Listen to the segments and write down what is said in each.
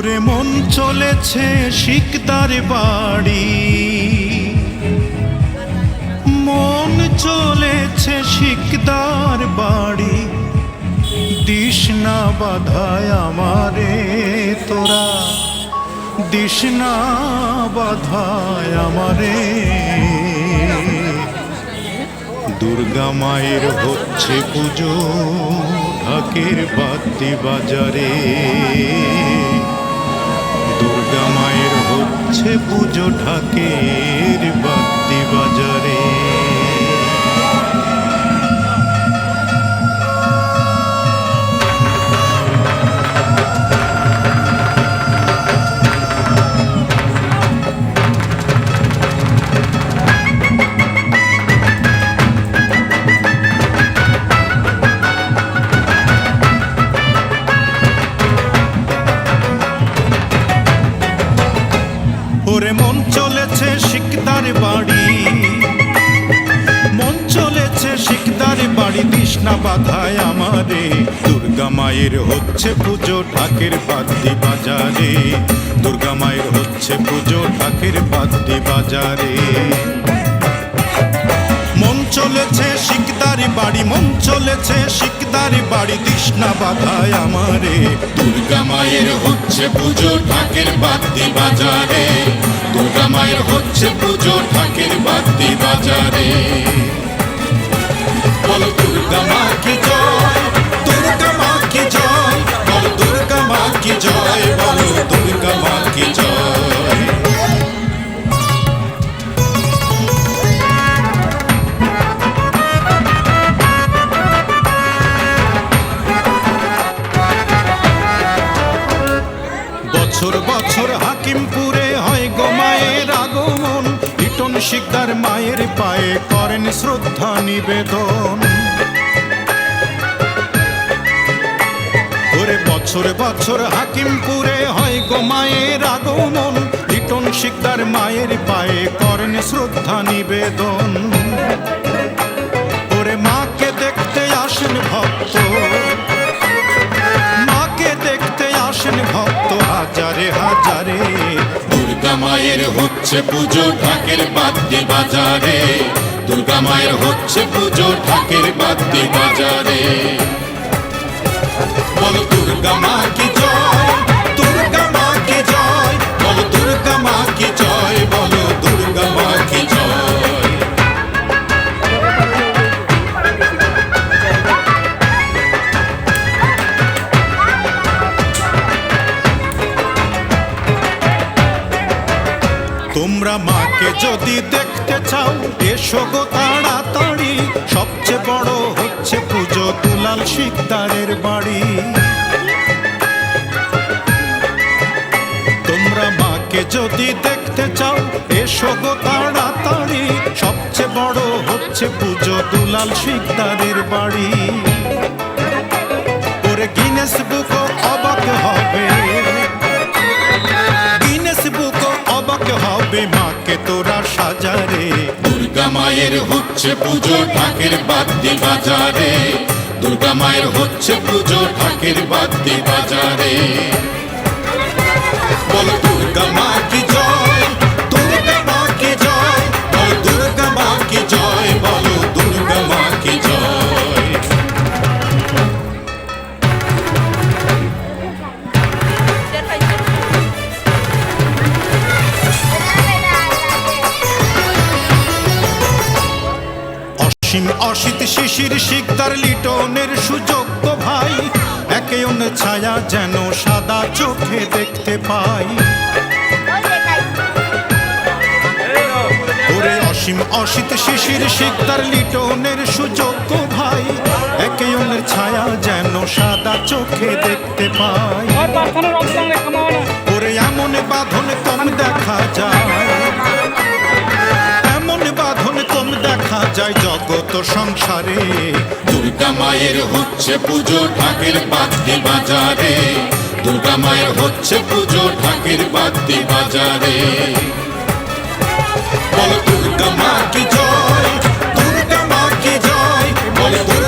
ওরে মন চলেছে শিকদার বাড়ি। মন চলেছে শিকদার বাড়ি। দিস না বাধায় আমারে তোরা। দিস না বাধায় আমারে। দুর্গা মায়ের হচ্ছে পুজো, ঢাকের বাতি বাজারে। পুজো ঢাকের মায়ের হচ্ছে পুজো, ঢাকের বাদ্যি বাজারে। দুর্গা মায়ের হচ্ছে পুজো, ঢাকের বাদ্যি বাজারে। মন চলেছে শিকদারি বাড়ি, মন চলেছে শিকদারি বাড়ি, তৃষ্ণা বাধায় আমারে। দুর্গা মায়ের হচ্ছে পুজো, ঢাকের বাদ্যি বাজারে। দুর্গা মায়ের হচ্ছে পুজো, ঢাকের বাদ্যি বাজারে। বলো দুর্গা জয়। কি জয় বল দুর্গা মা কি জয়? বছর বছর হাকিমপুরে হয় গো মায়ের আগমন ইটন শিকদার মায়ের পায়ে করেন শ্রদ্ধা নিবেদন। বছর বছর হাকিমপুরে হয় গো মায়ের আগমন। লিটন শিকদার মায়ের পায়ে করেন শ্রদ্ধা নিবেদন। ওরে মাকে দেখতে আসেন ভক্ত। মাকে দেখতে আসেন ভক্ত হাজারে হাজারে। দুর্গা মায়ের হচ্ছে পুজো ঢাকের বাদ্যি বাজারে। দুর্গা মায়ের হচ্ছে পুজো ঢাকের বাদ্যি বাজারে। তোমরা মাকে যদি দেখতে চাও এসো গো তাড়াতাড়ি। সবচেয়ে বড় হচ্ছে পুজো দুলাল শিকদারের হচ্ছে পুজো দুলাল শিকদারের বাড়ি। ওরে গিনেস বুক অবাক হবে। গিনেস বুক অবাক হবে, মাকে তোরা সাজারে। দুর্গা মায়ের হচ্ছে পুজো, ঢাকের বাদ্যি বাজারে। দুর্গা মায়ের হচ্ছে পুজো, ঢাকের বাদ্যি বাজারে। অসীম অসিত শিশির শিকদার লিটনের সুযোগ তো ভাই। একে অন্য ছায়া যেন সাদা চোখে দেখতে পাই। ওরে অসীম অসিত শিশির শিকদার লিটনের সুযোগ তো ভাই। একে অন্যের ছায়া যেন সাদা চোখে দেখতে পাই। ওরে এমন বাঁধন কম দেখা যায়। সংসারে। দুর্গা মায়ের হচ্ছে পুজো, ঢাকের বাদ্যি বাজারে। দুর্গা মায়ের হচ্ছে পুজো, ঢাকের বাদ্যি বাজারে। বলো দুর্গা মা কি জয়, দুর্গা মা কি জয়, বলো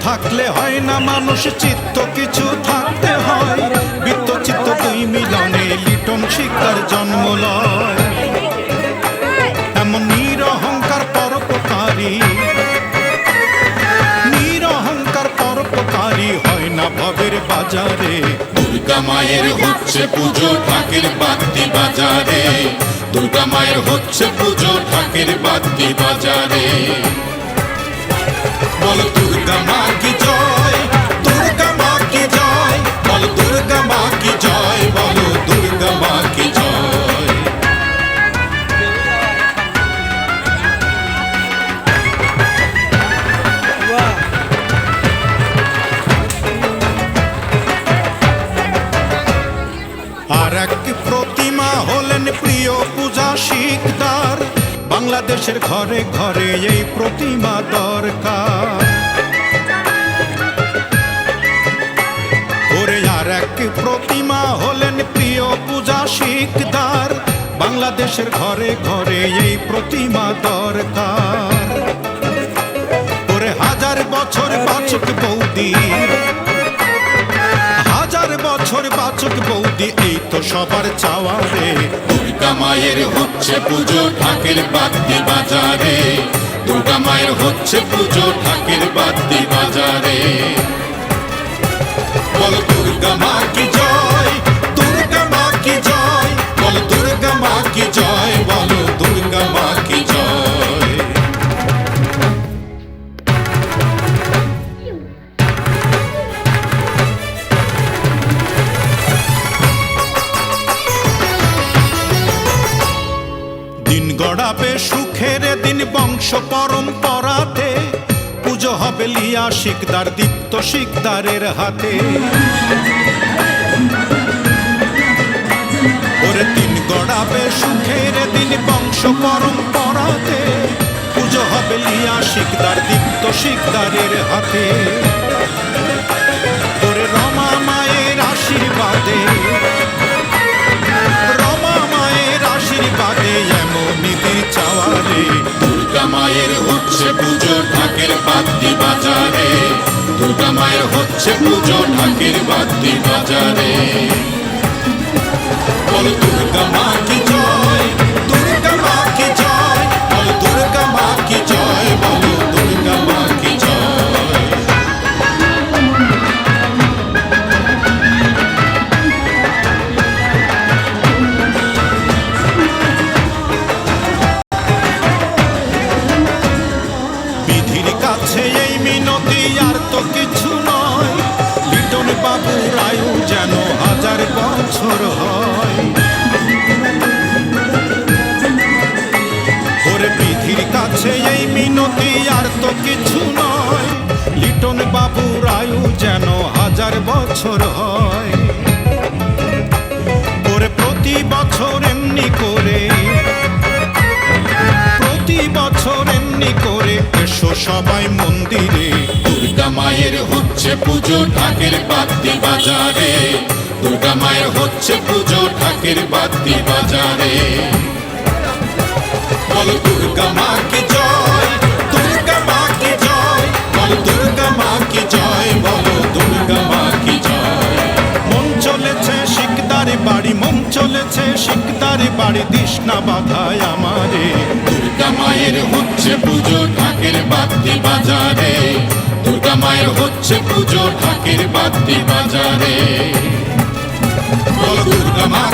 থাকলে হয় না মানুষ, চিত্ত কিছু থাকতে হয়। বৃত্ত, চিত্ত দুই মিলনে লিটন শিকদার জন্ম লয়। এমন নিরহংকার পরোপকারী। নিরহংকার পরোপকারী হয় না ভবের বাজারে। দুর্গা মায়ের হচ্ছে পুজো, ঢাকের বাদ্যি বাজারে। দুর্গা মায়ের হচ্ছে পুজো, ঢাকের বাদ্যি বাজারে। বল আর এক প্রতিমা হলেন প্রিয় পূজা বাংলাদেশের ঘরে ঘরে এই প্রতিমা দরকার। পূজা শিকদার বাংলাদেশের ঘরে ঘরে এই প্রতিমা দরকার। ওরে হাজার বছর বাচক বৌদি। হাজার বছর বাচক বৌদি, এই তো সবার চাওয়া রে। দুর্গা মায়ের হচ্ছে পুজো, ঢাকের বাদ্যি বাজারে। দুর্গা মায়ের হচ্ছে পুজো, ঢাকের বাদ্যি বাজারে। বল দুর্গা মা কি জয়? গড়াবে সুখের দিন বংশ পরম্পরাতে। পুজো হবে লিয়া শিকদার, দীপ্ত শিকদারের হাতে। ওরে দিন গড়াবে সুখের দিন বংশ পরম্পরাতে। পুজো হবে লিয়া শিকদার, দীপ্ত শিকদারের হাতে। ওরে রমা মায়ের আশীর্বাদে দুর্গা মায়ের হচ্ছে পুজো, ঢাকের বাদ্যি বাজারে। দুর্গা মায়ের হচ্ছে পুজো, ঢাকের বাদ্যি বাজারে। বল দুর্গা মা এমনি করে এসো সবাই মন্দিরে। দুর্গা মায়ের হচ্ছে পুজো ঠাকের বাদ্যি বাজারে। দুর্গা মায়ের হচ্ছে পুজো, ঢাকের বাদ্যি বাজারে। বল দুর্গা মাকে জয়, দুর্গা মা কি জয়, বল দুর্গা মা হচ্ছে পুজো ঠাকির বাদ্যি বাজারে। দুর্গা মা